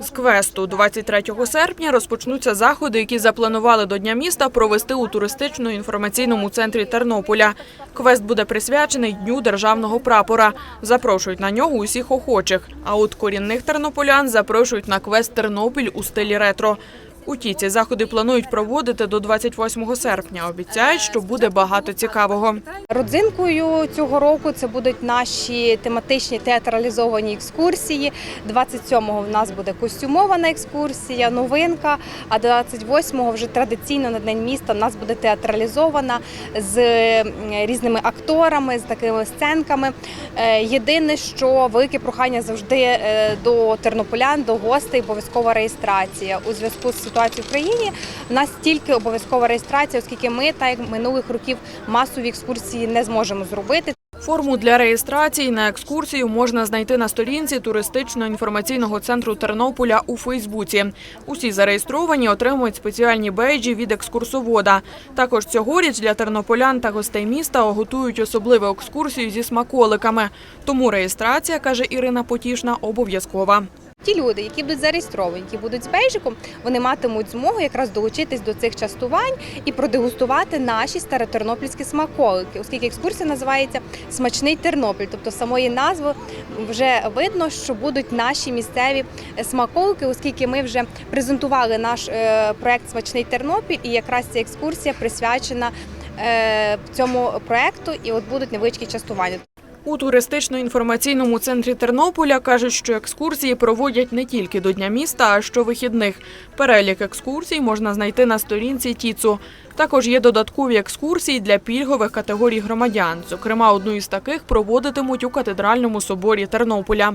З квесту 23 серпня розпочнуться заходи, які запланували до Дня міста провести у туристично-інформаційному центрі Тернополя. Квест буде присвячений Дню державного прапора. Запрошують на нього усіх охочих. А от корінних тернополян запрошують на квест Тернопіль у стилі ретро. Уті ці заходи планують проводити до 28 серпня. Обіцяють, що буде багато цікавого. Родзинкою цього року це будуть наші тематичні театралізовані екскурсії. 27-го в нас буде костюмована екскурсія, новинка. А 28-го вже традиційно на день міста в нас буде театралізована з різними акторами, з такими сценками. Е, Єдине, що велике прохання завжди е, до тернополян, до гостей, обов'язкова реєстрація у зв'язку з ситуацією в країні. У нас тільки обов'язкова реєстрація, оскільки ми, так як минулих років, масові екскурсії не зможемо зробити. Форму для реєстрації на екскурсію можна знайти на сторінці туристично-інформаційного центру Тернополя у Фейсбуці. Усі зареєстровані отримують спеціальні бейджі від екскурсовода. Також цьогоріч для тернополян та гостей міста готують особливу екскурсію зі смаколиками. Тому реєстрація, каже Ірина Потішна, обов'язкова. Ті люди, які будуть зареєстровані, які будуть з бейджиком, вони матимуть змогу якраз долучитись до цих частувань і продегустувати наші старотернопільські смаколики, оскільки екскурсія називається Смачний Тернопіль. Тобто самої назви вже видно, що будуть наші місцеві смаколики, оскільки ми вже презентували наш е, проект Смачний Тернопіль, і якраз ця екскурсія присвячена е, цьому проекту, і от будуть невеличкі частування. У туристично-інформаційному центрі Тернополя кажуть, що екскурсії проводять не тільки до Дня міста, а що щовихідних. Перелік екскурсій можна знайти на сторінці ТІЦУ. Також є додаткові екскурсії для пільгових категорій громадян. Зокрема, одну із таких проводитимуть у катедральному соборі Тернополя.